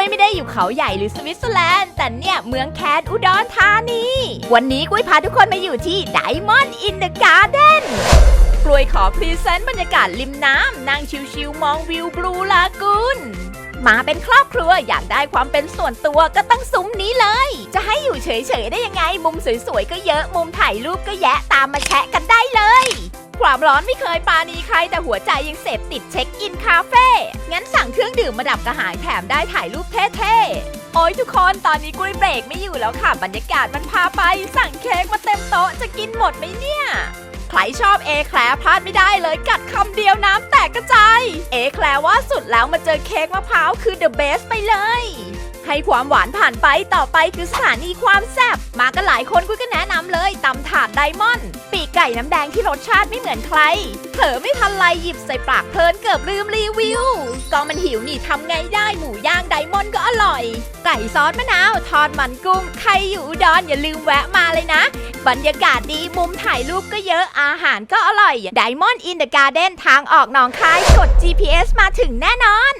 ล้วยไม่ได้อยู่เขาใหญ่หรือสวิตเซอร์แลนด์ แต่เนี่ยเมืองแคนอุดรธานี วันนี้กุ้ยพาทุกคนมาอยู่ที่ Diamond in the Garden กล้วยขอพรีเซนต์บรรยากาศริมน้ำนั่งชิวๆมองวิวบลูลากูนมาเป็นครอบครัวอยากได้ความเป็นส่วนตัวก็ต้องซุ้มนี้เลย จะให้อยู่เฉยๆได้ยังไง มุมสวยๆก็เยอะมุมถ่ายรูปก็แยะตามมาแชะกันได้เลย ความร้อนไม่เคยปาณีใคร แต่หัวใจยังเสพติดเช็คอินคาเฟ่งั้นสั่งเครื่องดื่มมาดับกระหายแถมได้ถ่ายรูปเท่ๆ โอ้ยทุกคนตอนนี้กุ้ยเบรกไม่อยู่แล้วค่ะ บรรยากาศมันพาไป สั่งเค้กมาเต็มโต๊ะจะกินหมดไหมเนี่ยใครชอบเอแคลร์พลาดไม่ได้เลยกัดคำเดียวน้ำแตกกระจาย เอแคลร์ว่าสุดแล้วมาเจอเค้กมะพร้าวคือ the best ไปเลย ให้ความหวานผ่านไปต่อไปคือสถานีความแซ่บมากันหลายคนกุ้ยก็แนะนำเลยตำถาดไดมอนด์ปีกไก่น้ำแดงที่รสชาติไม่เหมือนใคร เผลอไม่ทันไรหยิบใส่ปากเพลินเกือบลืมรีวิวก็มันหิวนี่ทำไงได้หมูย่างไดมอนด์ก็อร่อย ไก่ซอสมะนาวทอดมันกุ้งใครอยู่อุดรอย่าลืมแวะมาเลยนะ บรรยากาศดีมุมถ่ายรูปก็เยอะอาหารก็อร่อย Diamond in the Garden ทางออกหนองคายกด GPS มาถึงแน่นอน